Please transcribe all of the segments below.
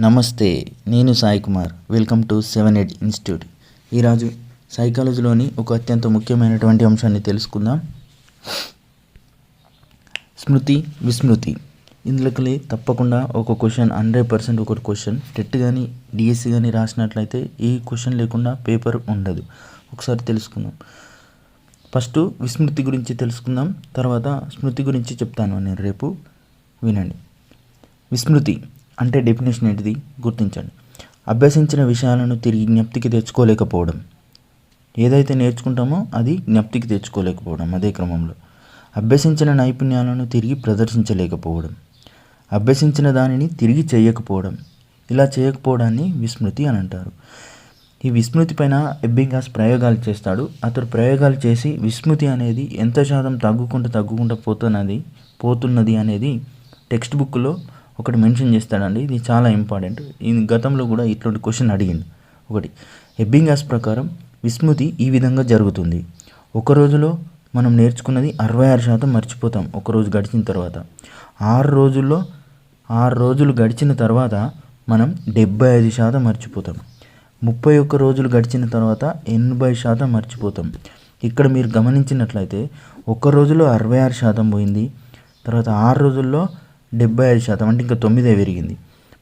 నమస్తే నేను Sai Kumar. Welcome to seven eight institute. ఈరోజు సైకాలజీలోని ఒక అత్యంత ముఖ్యమైనటువంటి అంశాన్ని తెలుసుకుందాం. స్మృతి విస్మృతి. ఇందులోకి తప్పకుండా ఒక క్వశ్చన్ హండ్రెడ్ పర్సెంట్ ఒక క్వశ్చన్. టెట్ కానీ డిఎస్సి కానీ రాసినట్లయితే ఈ క్వశ్చన్ లేకుండా పేపర్ ఉండదు. ఒకసారి తెలుసుకుందాం. ఫస్ట్ విస్మృతి గురించి తెలుసుకుందాం. తర్వాత స్మృతి గురించి చెప్తాను నేను రేపు. వినండి. విస్మృతి. అంటే డెఫినేషన్ ఏంటిది? గుర్తించండి. అభ్యసించిన విషయాలను తిరిగి జ్ఞప్తికి తెచ్చుకోలేకపోవడం. ఏదైతే నేర్చుకుంటామో అది జ్ఞప్తికి తెచ్చుకోలేకపోవడం అదే క్రమంలో. అభ్యసించిన నైపుణ్యాలను తిరిగి ప్రదర్శించలేకపోవడం. అభ్యసించిన దానిని తిరిగి చేయకపోవడం. ఇలా చేయకపోవడాన్ని విస్మృతి అని అంటారు. ఈ విస్మృతి పైన ఎబ్బింగాస్ ప్రయోగాలు చేస్తాడు. అతడు ప్రయోగాలు చేసి విస్మృతి అనేది ఎంత శాతం తగ్గుకుంటూ తగ్గుకుంటూ పోతున్నది పోతున్నది అనేది టెక్స్ట్ బుక్లో ఒకటి మెన్షన్ చేస్తాడండి. ఇది చాలా ఇంపార్టెంట్. ఈ గతంలో కూడా ఇట్లాంటి క్వశ్చన్ అడిగింది ఒకటి ఎబ్బింగాస్ ప్రకారం విస్మృతి ఈ విధంగా జరుగుతుంది? ఒక రోజులో మనం నేర్చుకున్నది అరవై ఆరు శాతం మర్చిపోతాం ఒక రోజు గడిచిన తర్వాత. ఆరు రోజుల్లో ఆరు రోజులు గడిచిన తర్వాత మనం డెబ్బై ఐదు శాతం మర్చిపోతాం. ముప్పై ఒక్క రోజులు గడిచిన తర్వాత ఎనభై శాతం మర్చిపోతాం. ఇక్కడ మీరు గమనించినట్లయితే ఒక్క రోజులో అరవై ఆరు శాతం పోయింది తర్వాత ఆరు రోజుల్లో డెబ్బై ఐదు శాతం అంటే ఇంకా తొమ్మిదే పెరిగింది.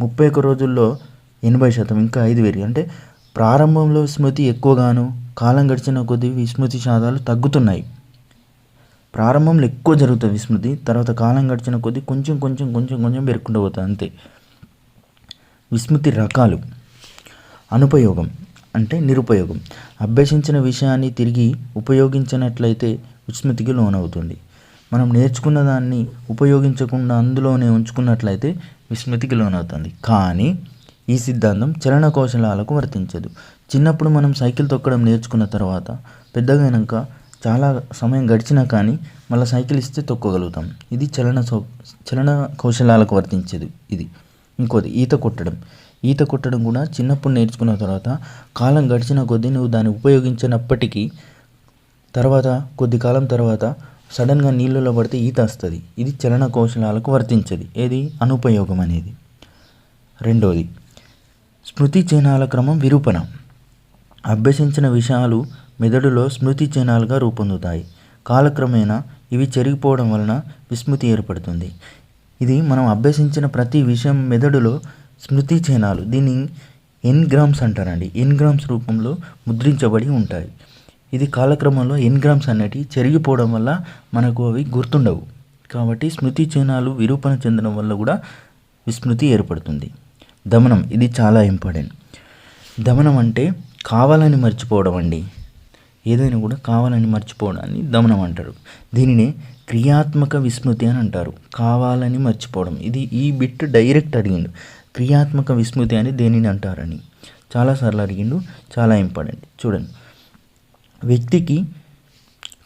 ముప్పై ఒక్క రోజుల్లో ఎనభై శాతం ఇంకా ఐదు పెరిగి అంటే ప్రారంభంలో స్మృతి ఎక్కువగాను కాలం గడిచిన కొద్దీ విస్మృతి శాతాలు తగ్గుతున్నాయి. ప్రారంభంలో ఎక్కువ జరుగుతుంది విస్మృతి తర్వాత కాలం గడిచిన కొద్దీ కొంచెం కొంచెం కొంచెం కొంచెం పెరుక్కుంటూ పోతుంది అంతే. విస్మృతి రకాలు. అనుపయోగం అంటే నిరుపయోగం. అభ్యసించిన విషయాన్ని తిరిగి ఉపయోగించినట్లయితే విస్మృతికి లోనవుతుంది. మనం నేర్చుకున్న దాన్ని ఉపయోగించకుండా అందులోనే ఉంచుకున్నట్లయితే విస్మృతికి లోనవుతుంది. కానీ ఈ సిద్ధాంతం చలన కౌశలాలకు వర్తించదు. చిన్నప్పుడు మనం సైకిల్ తొక్కడం నేర్చుకున్న తర్వాత పెద్దగైనాక చాలా సమయం గడిచినా కానీ మళ్ళీ సైకిల్ ఇస్తే తొక్కగలుగుతాం. ఇది చలన సౌ చలన కౌశలాలకు వర్తించేది ఇది. ఇంకోటి ఈత కొట్టడం. ఈత కొట్టడం కూడా చిన్నప్పుడు నేర్చుకున్న తర్వాత కాలం గడిచిన కొద్దీ నువ్వు దాన్ని ఉపయోగించినప్పటికీ తర్వాత కొద్ది కాలం తర్వాత సడన్గా నీళ్ళలో పడితే ఈత వస్తుంది. ఇది చలన కౌశలాలకు వర్తించది. ఏది? అనుపయోగం అనేది. రెండోది స్మృతి చిహ్నాల క్రమం విరూపణ. అభ్యసించిన విషయాలు మెదడులో స్మృతి చిహ్నాలుగా రూపొందుతాయి. కాలక్రమేణా ఇవి చెరిగిపోవడం వలన విస్మృతి ఏర్పడుతుంది. ఇది మనం అభ్యసించిన ప్రతి విషయం మెదడులో స్మృతి చిహ్నాలు. దీన్ని ఎన్గ్రామ్స్ అంటారండి. ఎన్గ్రామ్స్ రూపంలో ముద్రించబడి ఉంటాయి. ఇది కాలక్రమంలో ఎన్గ్రామ్స్ అనేటివి చెరిగిపోవడం వల్ల మనకు అవి గుర్తుండవు. కాబట్టి స్మృతి చిహ్నాలు విరూపణ చెందడం వల్ల కూడా విస్మృతి ఏర్పడుతుంది. దమనం ఇది చాలా ఇంపార్టెంట్ దమనం అంటే కావాలని మర్చిపోవడం అండి. ఏదైనా కూడా కావాలని మర్చిపోవడాన్ని దమనం అంటారు. దీనినే క్రియాత్మక విస్మృతి అని అంటారు. కావాలని మర్చిపోవడం. ఇది ఈ బిట్ డైరెక్ట్ అడిగిండు. క్రియాత్మక విస్మృతి అని దేనిని అంటారని. చాలాసార్లు అడిగిండు. చాలా ఇంపార్టెంట్ చూడండి. వ్యక్తికి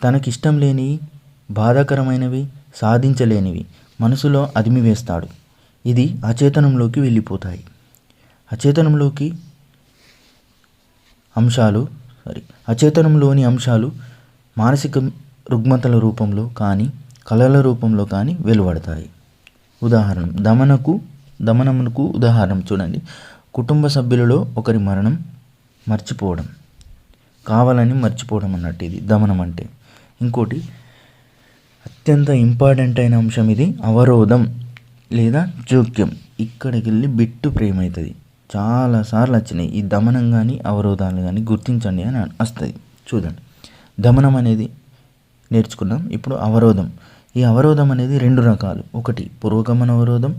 తనకిష్టం లేని బాధాకరమైనవి సాధించలేనివి మనసులో అదిమివేస్తాడు ఇది అచేతనంలోకి వెళ్ళిపోతాయి. అచేతనంలోకి అంశాలు సారీ అచేతనంలోని అంశాలు మానసిక రుగ్మతల రూపంలో కానీ కళల రూపంలో కానీ వెలువడతాయి. ఉదాహరణ దమనకు దమనమునకు ఉదాహరణ చూడండి. కుటుంబ సభ్యులలో ఒకరి మరణం మర్చిపోవడం. కావాలని మర్చిపోవడం అన్నట్టు ఇది. దమనం అంటే. ఇంకోటి అత్యంత ఇంపార్టెంట్ అయిన అంశం ఇది అవరోధం లేదా జోక్యం. ఇక్కడికి వెళ్ళి బిట్టు ప్రేమ అవుతుంది చాలాసార్లు వచ్చినాయి. ఈ దమనం కానీ అవరోధాలు కానీ గుర్తించండి అని వస్తుంది చూడండి. దమనం అనేది నేర్చుకున్నాం. ఇప్పుడు అవరోధం. ఈ అవరోధం అనేది రెండు రకాలు. ఒకటి పురోగమన అవరోధం.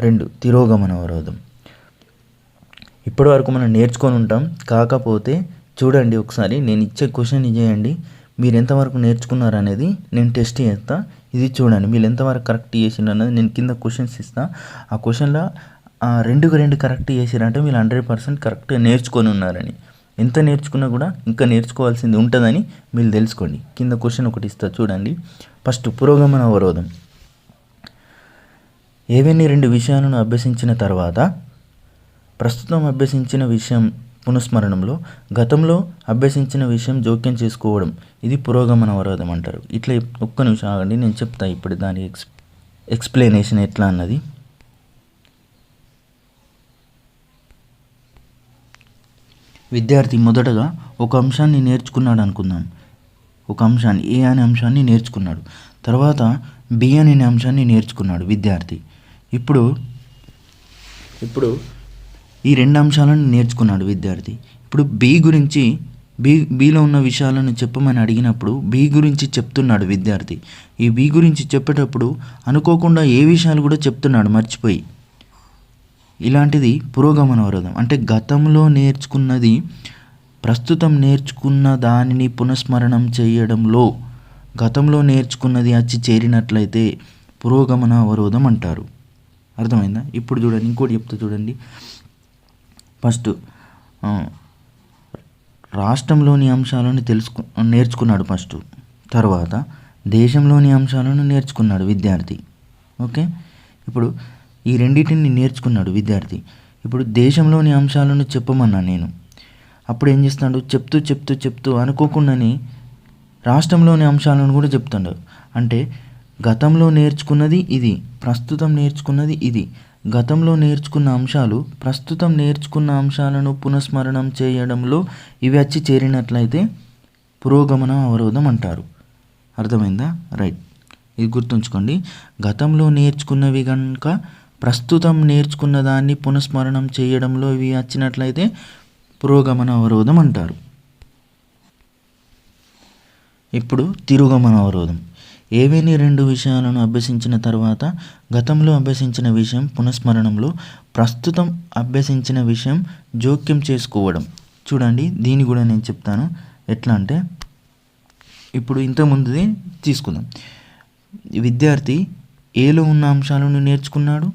రెండు తిరోగమన అవరోధం. ఇప్పటి వరకు మనం నేర్చుకొని ఉంటాం. కాకపోతే చూడండి ఒకసారి నేను ఇచ్చే క్వశ్చన్ చేయండి. మీరు ఎంతవరకు నేర్చుకున్నారు అనేది నేను టెస్ట్ చేస్తా. ఇది చూడండి మీరు ఎంతవరకు కరెక్ట్ చేసిండ్రు అనేది నేను కింద క్వశ్చన్స్ ఇస్తా. ఆ క్వశ్చన్లో రెండుకు రెండు కరెక్ట్ చేసిరంటే మీరు హండ్రెడ్ పర్సెంట్ కరెక్ట్గా నేర్చుకొని ఉన్నారని. ఎంత నేర్చుకున్నా కూడా ఇంకా నేర్చుకోవాల్సింది ఉంటుందని మీరు తెలుసుకోండి. కింద క్వశ్చన్ ఒకటి ఇస్తా చూడండి. ఫస్ట్ పురోగమన అవరోధం. ఏవన్నీ రెండు విషయాలను అభ్యసించిన తర్వాత ప్రస్తుతం అభ్యసించిన విషయం పునఃస్మరణంలో గతంలో అభ్యసించిన విషయం జోక్యం చేసుకోవడం ఇది పురోగమన అవరోధం అంటారు. ఇట్లా ఒక్క నిమిషం ఆగండి నేను చెప్తా ఇప్పుడు దాని ఎక్స్ ఎక్స్ప్లెనేషన్ ఎట్లా అన్నది. విద్యార్థి మొదటగా ఒక అంశాన్ని నేర్చుకున్నాడు అనుకుందాం. ఒక అంశాన్ని ఏ అనే అంశాన్ని నేర్చుకున్నాడు. తర్వాత బి అనే అంశాన్ని నేర్చుకున్నాడు విద్యార్థి. ఇప్పుడు ఇప్పుడు ఈ రెండు అంశాలను నేర్చుకున్నాడు విద్యార్థి. ఇప్పుడు బి గురించి బి బిలో ఉన్న విషయాలను చెప్పమని అడిగినప్పుడు బి గురించి చెప్తున్నాడు విద్యార్థి. ఈ బి గురించి చెప్పేటప్పుడు అనుకోకుండా ఏ విషయాలు కూడా చెప్తున్నాడు మర్చిపోయి. ఇలాంటిది పురోగమన అవరోధం అంటే గతంలో నేర్చుకున్నది ప్రస్తుతం నేర్చుకున్న దానిని పునఃస్మరణం చేయడంలో గతంలో నేర్చుకున్నది వచ్చి చేరినట్లయితే పురోగమన అవరోధం అంటారు. అర్థమైందా? ఇప్పుడు చూడండి ఇంకోటి చెప్తా చూడండి. ఫస్ట్ రాష్ట్రంలోని అంశాలను తెలుసుకు నేర్చుకున్నాడు ఫస్ట్. తర్వాత దేశంలోని అంశాలను నేర్చుకున్నాడు విద్యార్థి. ఓకే? ఇప్పుడు ఈ రెండింటిని నేర్చుకున్నాడు విద్యార్థి. ఇప్పుడు దేశంలోని అంశాలను చెప్పమన్నా నేను. అప్పుడు ఏం చేస్తాడు? చెప్తూ చెప్తూ చెప్తూ అనుకోకుండానే రాష్ట్రంలోని అంశాలను కూడా చెప్తాడు. అంటే గతంలో నేర్చుకున్నది ఇది ప్రస్తుతం నేర్చుకున్నది ఇది. గతంలో నేర్చుకున్న అంశాలు ప్రస్తుతం నేర్చుకున్న అంశాలను పునఃస్మరణం చేయడంలో ఇవి వచ్చి చేరినట్లయితే పురోగమన అవరోధం అంటారు. అర్థమైందా? రైట్. ఇది గుర్తుంచుకోండి. గతంలో నేర్చుకున్నవి కనుక ప్రస్తుతం నేర్చుకున్న దాన్ని పునఃస్మరణం చేయడంలో ఇవి వచ్చినట్లయితే పురోగమన అవరోధం అంటారు. ఇప్పుడు తిరుగమన అవరోధం. ఏవేని రెండు విషయాలను అభ్యసించిన తర్వాత గతంలో అభ్యసించిన విషయం పునఃస్మరణంలో ప్రస్తుతం అభ్యసించిన విషయం జోక్యం చేసుకోవడం. చూడండి దీన్ని కూడా నేను చెప్తాను. ఎట్లా అంటే ఇప్పుడు ఇంతకుముందుది తీసుకుందాం. విద్యార్థి ఏలో ఉన్న అంశాలను నేర్చుకున్నాడు.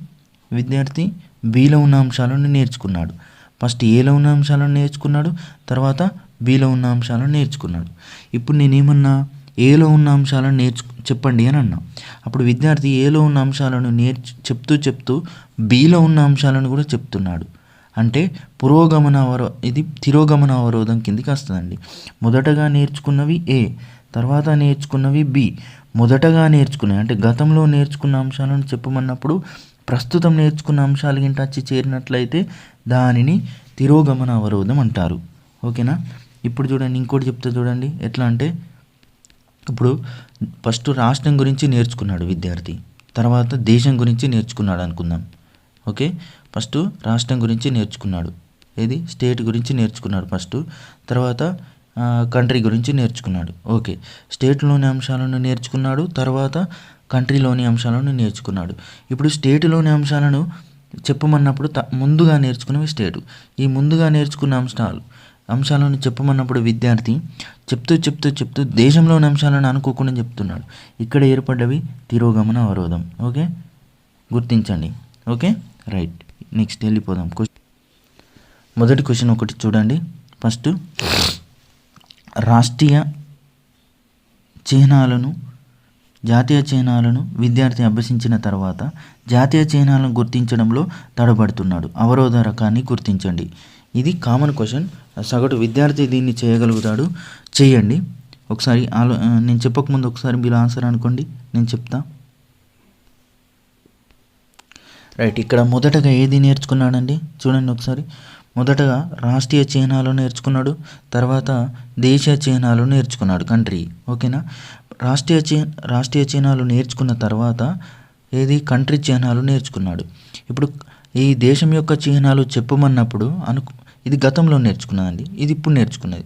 విద్యార్థి బీలో ఉన్న అంశాలను నేర్చుకున్నాడు. ఫస్ట్ ఏలో ఉన్న అంశాలను నేర్చుకున్నాడు తర్వాత బీలో ఉన్న అంశాలను నేర్చుకున్నాడు. ఇప్పుడు నేనేమన్నా ఏలో ఉన్న అంశాలను నేర్చు చెప్పండి అని అన్నా. అప్పుడు విద్యార్థి ఏలో ఉన్న అంశాలను నేర్చు చెప్తూ చెప్తూ బీలో ఉన్న అంశాలను కూడా చెప్తున్నాడు. అంటే పురోగమన అవరో ఇది తిరోగమన అవరోధం కిందికి వస్తుందండి. మొదటగా నేర్చుకున్నవి ఏ తర్వాత నేర్చుకున్నవి బి మొదటగా నేర్చుకున్నవి అంటే గతంలో నేర్చుకున్న అంశాలను చెప్పమన్నప్పుడు ప్రస్తుతం నేర్చుకున్న అంశాలు గింట వచ్చి చేరినట్లయితే దానిని తిరోగమన అవరోధం అంటారు. ఓకేనా? ఇప్పుడు చూడండి ఇంకోటి చెప్తే చూడండి. ఎట్లా అంటే ఇప్పుడు ఫస్ట్ రాష్ట్రం గురించి నేర్చుకున్నాడు విద్యార్థి తర్వాత దేశం గురించి నేర్చుకున్నాడు అనుకుందాం. ఓకే? ఫస్ట్ రాష్ట్రం గురించి నేర్చుకున్నాడు. ఏది? స్టేట్ గురించి నేర్చుకున్నాడు ఫస్ట్. తర్వాత కంట్రీ గురించి నేర్చుకున్నాడు. ఓకే. స్టేట్లోని అంశాలను నేర్చుకున్నాడు తర్వాత కంట్రీలోని అంశాలను నేర్చుకున్నాడు. ఇప్పుడు స్టేట్లోని అంశాలను చెప్పమన్నప్పుడు త ముందుగా నేర్చుకున్నవి స్టేటు. ఈ ముందుగా నేర్చుకున్న అంశాలు అంశాలను చెప్పమన్నప్పుడు విద్యార్థి చెప్తూ చెప్తూ చెప్తూ దేశంలోని అంశాలను అనుకోకుండా చెప్తున్నాడు. ఇక్కడ ఏర్పడ్డవి తిరోగమన అవరోధం. ఓకే? గుర్తించండి. ఓకే? రైట్. నెక్స్ట్ వెళ్ళిపోదాం. క్వశ్చన్. మొదటి క్వశ్చన్ ఒకటి చూడండి. ఫస్ట్ రాష్ట్రీయ చిహ్నాలను జాతీయ చిహ్నాలను విద్యార్థి అభ్యసించిన తర్వాత జాతీయ చిహ్నాలను గుర్తించడంలో తడబడుతున్నాడు. అవరోధ రకాన్ని గుర్తించండి. ఇది కామన్ క్వశ్చన్. సగటు విద్యార్థి దీన్ని చేయగలుగుతాడు. చేయండి. ఒకసారి ఆలో నేను చెప్పకముందు ఒకసారి మీరు ఆన్సర్ అనుకోండి. నేను చెప్తా. రైట్ ఇక్కడ మొదటగా ఏది నేర్చుకున్నాడండి? చూడండి ఒకసారి. మొదటగా రాష్ట్రీయ చిహ్నాలు నేర్చుకున్నాడు. తర్వాత దేశీయ చిహ్నాలు నేర్చుకున్నాడు కంట్రీ. ఓకేనా? రాష్ట్రీయ చి రాష్ట్రీయ చిహ్నాలు నేర్చుకున్న తర్వాత ఏది? కంట్రీ చిహ్నాలు నేర్చుకున్నాడు. ఇప్పుడు ఈ దేశం యొక్క చిహ్నాలు చెప్పమన్నప్పుడు అను ఇది గతంలో నేర్చుకున్నదండి ఇది ఇప్పుడు నేర్చుకున్నది.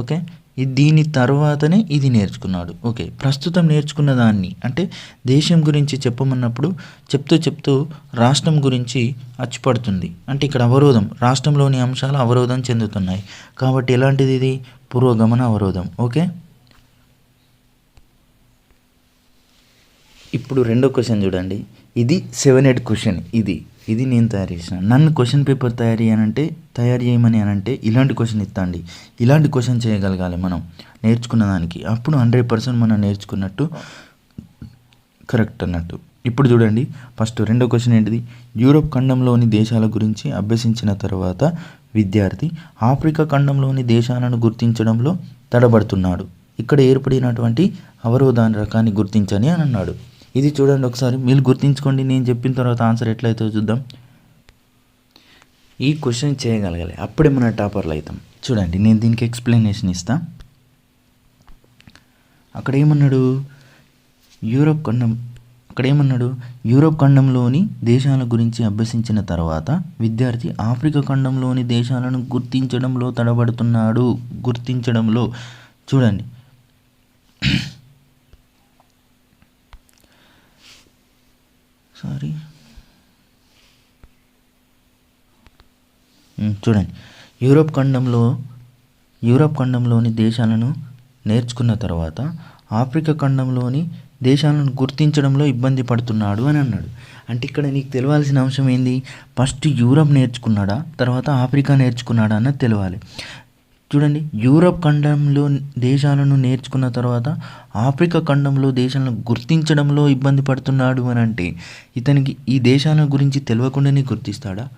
ఓకే? ఇది దీని తర్వాతనే ఇది నేర్చుకున్నాడు. ఓకే? ప్రస్తుతం నేర్చుకున్న దాన్ని అంటే దేశం గురించి చెప్పమన్నప్పుడు చెప్తూ చెప్తూ రాష్ట్రం గురించి అచ్చిపడుతుంది. అంటే ఇక్కడ అవరోధం రాష్ట్రంలోని అంశాలు అవరోధం చెందుతున్నాయి. కాబట్టి ఎలాంటిది ఇది? పురోగమన అవరోధం. ఓకే? ఇప్పుడు రెండో క్వశ్చన్ చూడండి. ఇది సెవెన్ ఎయిట్ క్వశ్చన్ ఇది. ఇది నేను తయారు చేసిన. నన్ను క్వశ్చన్ పేపర్ తయారు చేయనంటే తయారు చేయమని అనంటే ఇలాంటి క్వశ్చన్ ఇస్తాండి ఇలాంటి క్వశ్చన్ చేయగలగాలి మనం. నేర్చుకున్న దానికి. అప్పుడు హండ్రెడ్ పర్సెంట్ మనం నేర్చుకున్నట్టు కరెక్ట్ అన్నట్టు. ఇప్పుడు చూడండి. ఫస్ట్ రెండో క్వశ్చన్ ఏంటిది? యూరోప్ ఖండంలోని దేశాల గురించి అభ్యసించిన తర్వాత విద్యార్థి ఆఫ్రికా ఖండంలోని దేశాలను గుర్తించడంలో తడబడుతున్నాడు. ఇక్కడ ఏర్పడినటువంటి అవరోధాన్ని రకాన్ని గుర్తించని అని అన్నాడు. ఇది చూడండి ఒకసారి. మీరు గుర్తించుకోండి నేను చెప్పిన తర్వాత ఆన్సర్ ఎట్లయితే చూద్దాం. ఈ క్వశ్చన్ చేయగలగాలి. అప్పుడే మన టాపర్లు అవుతాం. చూడండి నేను దీనికి ఎక్స్ప్లెనేషన్ ఇస్తా. అక్కడ ఏమన్నాడు యూరోప్ ఖండం అక్కడ ఏమన్నాడు యూరోప్ ఖండంలోని దేశాల గురించి అభ్యసించిన తర్వాత విద్యార్థి ఆఫ్రికా ఖండంలోని దేశాలను గుర్తించడంలో తడబడుతున్నాడు. గుర్తించడంలో. చూడండి ఒకసారి చూడండి. యూరోప్ ఖండంలో యూరోప్ ఖండంలోని దేశాలను నేర్చుకున్న తర్వాత ఆఫ్రికా ఖండంలోని దేశాలను గుర్తించడంలో ఇబ్బంది పడుతున్నాడు అని అన్నాడు. అంటే ఇక్కడ నీకు తెలియాల్సిన అంశం ఏంది? ఫస్ట్ యూరప్ నేర్చుకున్నాడా? తర్వాత ఆఫ్రికా నేర్చుకున్నాడా అన్నది తెలియాలి. చూడండి యూరప్ ఖండంలో దేశాలను నేర్చుకున్న తర్వాత ఆఫ్రికా ఖండంలో దేశాలను గుర్తించడంలో ఇబ్బంది పడుతున్నాడు అని అంటే ఇతనికి ఈ దేశాల గురించి తెలియకుండానే గుర్తిస్తాడా?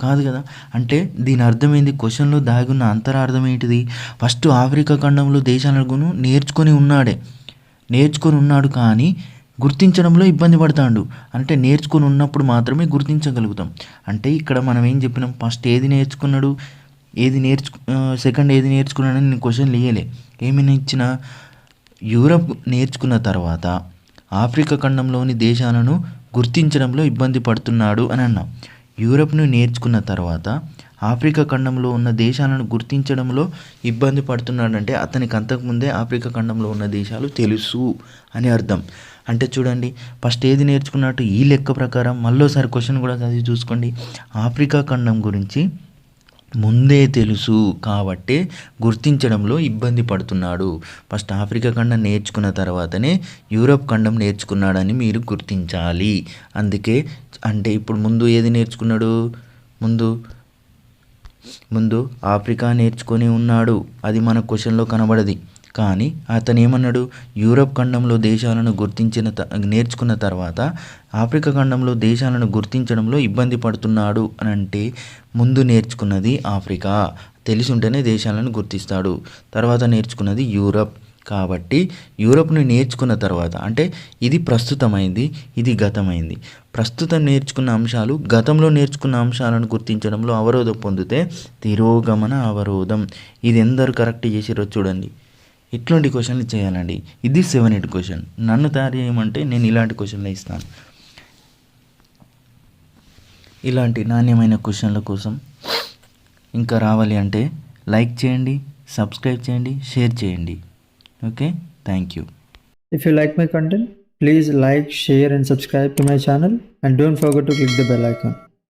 కాదు కదా. అంటే దీని అర్థమైంది? క్వశ్చన్లో దాగున్న అంతరార్థం ఏంటిది? ఫస్ట్ ఆఫ్రికా ఖండంలో దేశాలను నేర్చుకొని ఉన్నాడే. నేర్చుకొని ఉన్నాడు కానీ గుర్తించడంలో ఇబ్బంది పడతాడు. అంటే నేర్చుకొని ఉన్నప్పుడు మాత్రమే గుర్తించగలుగుతాం. అంటే ఇక్కడ మనం ఏం చెప్పినాం? ఫస్ట్ ఏది నేర్చుకున్నాడు? ఏది నేర్చుకు సెకండ్ ఏది నేర్చుకున్నానని నేను క్వశ్చన్ ఇయ్యలే ఏమైనా ఇచ్చిన యూరప్ నేర్చుకున్న తర్వాత ఆఫ్రికా ఖండంలోని దేశాలను గుర్తించడంలో ఇబ్బంది పడుతున్నాడు అని అన్నా. యూరప్ను నేర్చుకున్న తర్వాత ఆఫ్రికా ఖండంలో ఉన్న దేశాలను గుర్తించడంలో ఇబ్బంది పడుతున్నాడంటే అతనికి అంతకుముందే ఆఫ్రికా ఖండంలో ఉన్న దేశాలు తెలుసు అని అర్థం. అంటే చూడండి ఫస్ట్ ఏది నేర్చుకున్నట్టు ఈ లెక్క ప్రకారం మళ్ళీసారి క్వశ్చన్ కూడా చదివి చూసుకోండి. ఆఫ్రికా ఖండం గురించి ముందే తెలుసు కాబట్టే గుర్తించడంలో ఇబ్బంది పడుతున్నాడు. ఫస్ట్ ఆఫ్రికా ఖండం నేర్చుకున్న తర్వాతనే యూరప్ ఖండం నేర్చుకున్నాడని మీరు గుర్తించాలి. అందుకే అంటే ఇప్పుడు ముందు ఏది నేర్చుకున్నాడు? ముందు ముందు ఆఫ్రికా నేర్చుకొని ఉన్నాడు. అది మన క్వశ్చన్లో కనబడది. కానీ అతను ఏమన్నాడు యూరప్ ఖండంలో దేశాలను గుర్తించిన త- నేర్చుకున్న తర్వాత ఆఫ్రికా ఖండంలో దేశాలను గుర్తించడంలో ఇబ్బంది పడుతున్నాడు అని అంటే ముందు నేర్చుకున్నది ఆఫ్రికా. తెలిసి ఉంటేనే దేశాలను గుర్తిస్తాడు. తర్వాత నేర్చుకున్నది యూరప్. కాబట్టి యూరప్ని నేర్చుకున్న తర్వాత అంటే ఇది ప్రస్తుతమైంది ఇది గతమైంది. ప్రస్తుతం నేర్చుకున్న అంశాలు గతంలో నేర్చుకున్న అంశాలను గుర్తించడంలో అవరోధం పొందితే తిరోగమన అవరోధం. ఇది ఎందరు కరెక్ట్ చేసిరో చూడండి. ఇట్లాంటి క్వశ్చన్లు చేయాలండి. ఇది సెవెన్ ఎయిట్ క్వశ్చన్ నన్ను తయారు చేయమంటే నేను ఇలాంటి క్వశ్చన్లు ఇస్తాను. ఇలాంటి నాణ్యమైన క్వశ్చన్ల కోసం ఇంకా రావాలి అంటే లైక్ చేయండి సబ్స్క్రైబ్ చేయండి షేర్ చేయండి. Okay? Thank you if you like my content please like share and subscribe to my channel and don't forget to click the bell icon